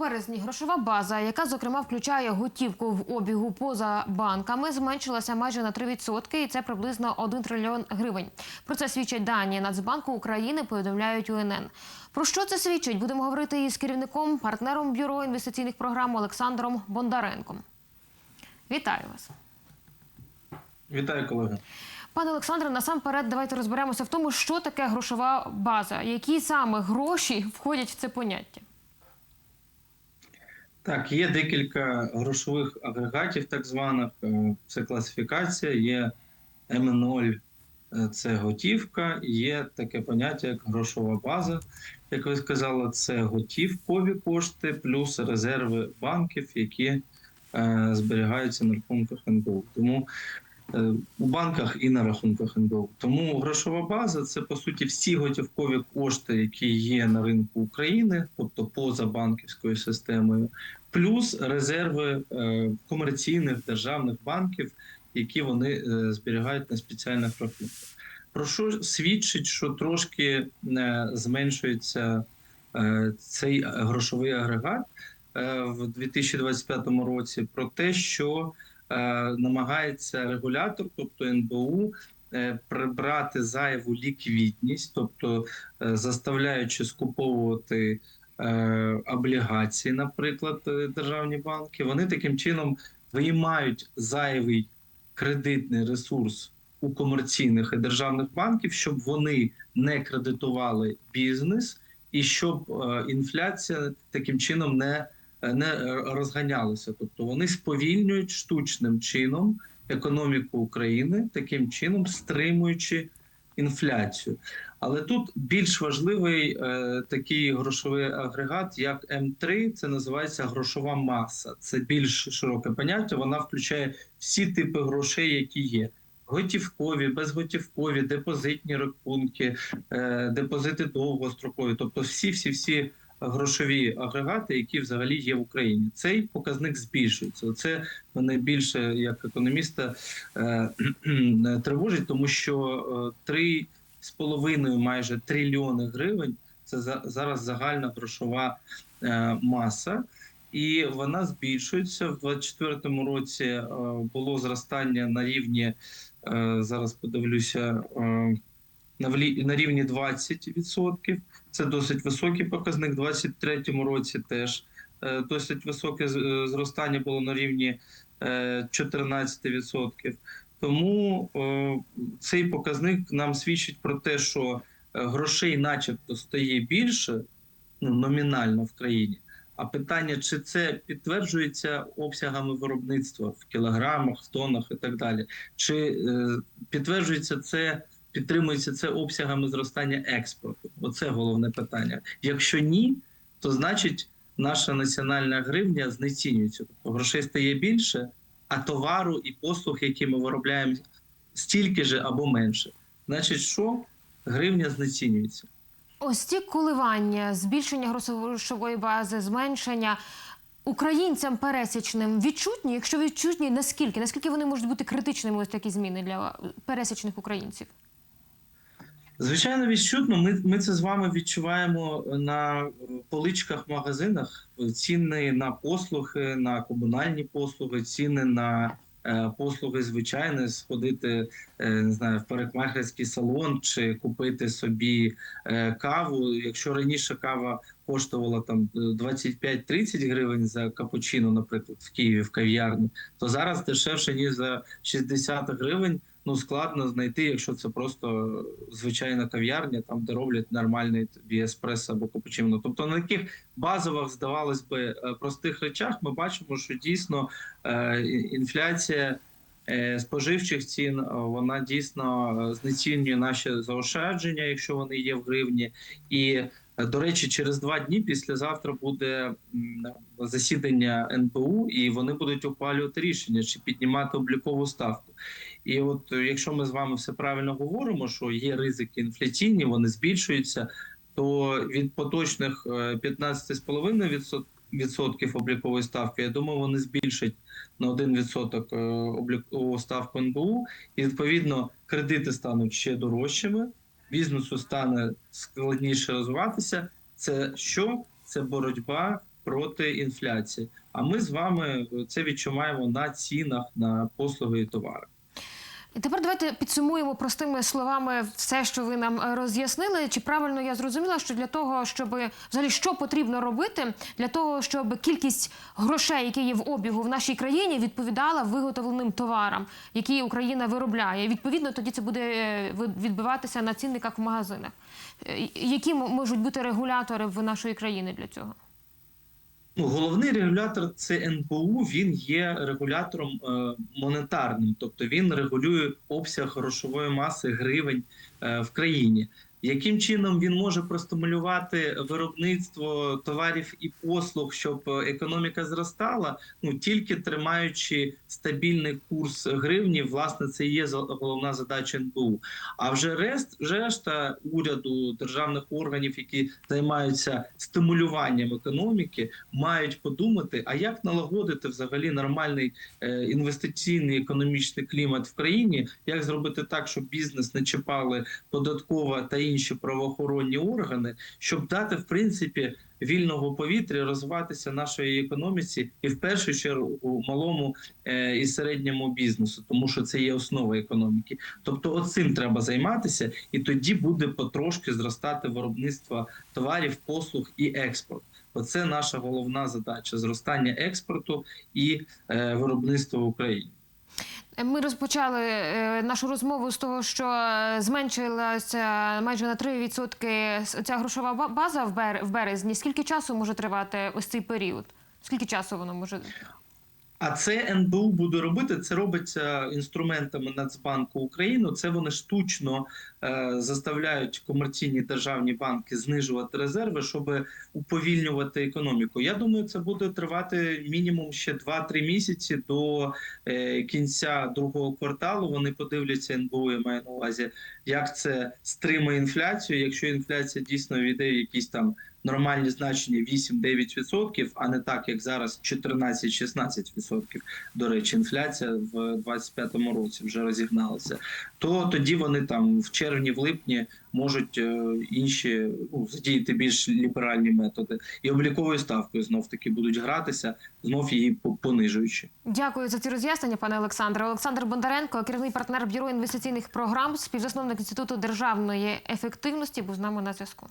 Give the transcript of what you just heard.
березні грошова база, яка зокрема включає готівку в обігу поза банками, зменшилася майже на 3%, і це приблизно 1 трильйон гривень. Про це свідчать дані Нацбанку України. Повідомляють УНН. Про що це свідчить? Будемо говорити із керівником, партнером бюро інвестиційних програм Олександром Бондаренком. Вітаю вас. Вітаю, колеги. Пане Олександре, насамперед давайте розберемося в тому, що таке грошова база, які саме гроші входять в це поняття. Так, є декілька грошових агрегатів, так званих. Е, Це класифікація, є М0, е, це готівка, є таке поняття, як грошова база. Як ви сказали, це готівкові кошти плюс резерви банків, які е, зберігаються на рахунках НБУ. Тому у банках і на рахунках НБУ. Тому грошова база це по суті всі готівкові кошти, які є на ринку України, тобто поза банківською системою, плюс резерви е, комерційних державних банків, які вони е, зберігають на спеціальних рахунках. Про що свідчить, що трошки е, зменшується е, цей грошовий агрегат е, в 2025 році, про те, що е, намагається регулятор, тобто НБУ, е, прибрати зайву ліквідність, тобто е, заставляючи скуповувати е, облігації, наприклад, е, державні банки, вони таким чином виймають зайвий кредитний ресурс у комерційних і державних банків, щоб вони не кредитували бізнес і щоб е, інфляція таким чином не, не розганялася. Тобто вони сповільнюють штучним чином економіку України, таким чином стримуючи інфляцію. Але тут більш важливий е, такий грошовий агрегат, як М3, це називається грошова маса. Це більш широке поняття. Вона включає всі типи грошей, які є. Готівкові, безготівкові, депозитні рахунки, е, депозити довгострокові, тобто всі, всі, всі грошові агрегати, які взагалі є в Україні. Цей показник збільшується. Це мене більше як економіста е, тривожить, тому що е, три з половиною майже трильйони гривень це за, зараз загальна грошова е, маса. І вона збільшується в 2024 році. е, Було зростання на рівні е, зараз. Подивлюся е, на рівні 20%. Це досить високий показник. У 2023 році теж е, досить високе е, зростання було на рівні е, 14%. Тому е, цей показник нам свідчить про те, що грошей, начебто, стає більше ну, номінально в країні. А питання, чи це підтверджується обсягами виробництва в кілограмах, в тоннах і так далі, чи підтверджується це, підтримується це обсягами зростання експорту? Оце головне питання. Якщо ні, то значить наша національна гривня знецінюється. Тобто грошей стає більше, а товару і послуг, які ми виробляємо, стільки же або менше. Значить, що гривня знецінюється. Ось ці коливання, збільшення грошової бази, зменшення українцям пересічним відчутні. Якщо відчутні, наскільки? Наскільки вони можуть бути критичними ось такі зміни для пересічних українців? Звичайно, відчутно. Ми, ми це з вами відчуваємо на е, поличках магазинах. Ціни на послуги, на комунальні послуги, ціни на е, послуги звичайні, сходити е, не знаю, в парикмахерський салон чи купити собі е, каву. Якщо раніше кава коштувала там 25-30 гривень за капучино, наприклад, в Києві в кав'ярні, то зараз дешевше ніж за 60 гривень ну складно знайти, якщо це просто звичайна кав'ярня, там де роблять нормальний тобі еспресо або капучино. Тобто на таких базових, здавалось би, е, простих речах ми бачимо, що дійсно е, інфляція. е, Споживчих цін е, вона дійсно е, знецінює наші заощадження, якщо вони є в гривні. І е, до речі, через два дні післязавтра буде засідання НБУ, і вони будуть ухвалювати рішення, чи піднімати облікову ставку. І от е, якщо ми з вами все правильно говоримо, що є ризики інфляційні, вони збільшуються, то від поточних е, 15,5% відсотків облікової ставки, я думаю, вони збільшать на 1% е, облікову ставку НБУ, і відповідно кредити стануть ще дорожчими, бізнесу стане складніше розвиватися. Це що? Це боротьба проти інфляції. А ми з вами це відчуваємо на цінах на послуги і товари. І тепер давайте підсумуємо простими словами все, що ви нам е, роз'яснили. Чи правильно я зрозуміла, що для того, щоб взагалі що потрібно робити для того, щоб кількість грошей, які є в обігу в нашій країні, відповідала виготовленим товарам, які Україна виробляє. Відповідно, тоді це буде е, відбиватися на цінниках в магазинах. Е, Які можуть бути регулятори в нашої країни для цього? Ну, головний регулятор це НБУ. Він є регулятором е, монетарним, тобто він регулює обсяг грошової маси гривень е, в країні. Яким чином він може простимулювати виробництво товарів і послуг, щоб економіка зростала? Ну тільки тримаючи стабільний курс гривні, власне, це і є головна задача НБУ. А вже решт, решта уряду державних органів, які займаються стимулюванням економіки, мають подумати, а як налагодити взагалі нормальний е, інвестиційний економічний клімат в країні, як зробити так, щоб бізнес не чіпали податкова та інші правоохоронні органи, щоб дати в принципі вільного повітря розвиватися нашої економіці, і в першу чергу малому е, і середньому бізнесу, тому що це є основа економіки. Тобто, от цим треба займатися, і тоді буде потрошки зростати виробництво товарів, послуг і експорт. Оце наша головна задача зростання експорту і е, виробництва в Україні. Ми розпочали е, нашу розмову з того, що зменшилася майже на 3% ця грошова база в березні. Скільки часу може тривати ось цей період? Скільки часу воно може? А це НБУ буде робити. Це робиться інструментами Нацбанку України. Це вони штучно е, заставляють комерційні державні банки знижувати резерви, щоб уповільнювати економіку. Я думаю, це буде тривати мінімум ще 2-3 місяці до е, кінця другого кварталу. Вони подивляться НБУ, я маю на увазі, як це стримає інфляцію. Якщо інфляція дійсно війде в якісь там нормальні значення 8-9%, а не так, як зараз 14-16%. До речі, інфляція в 25-му році вже розігналася. То тоді вони там в червні, в липні можуть е, інші ну, задіяти більш ліберальні методи, і обліковою ставкою знов таки будуть гратися, знов її понижуючи. Дякую за ці роз'яснення, пане Олександре. Олександр Бондаренко, керівний партнер бюро інвестиційних програм, співзасновник інституту державної ефективності, був з нами на зв'язку.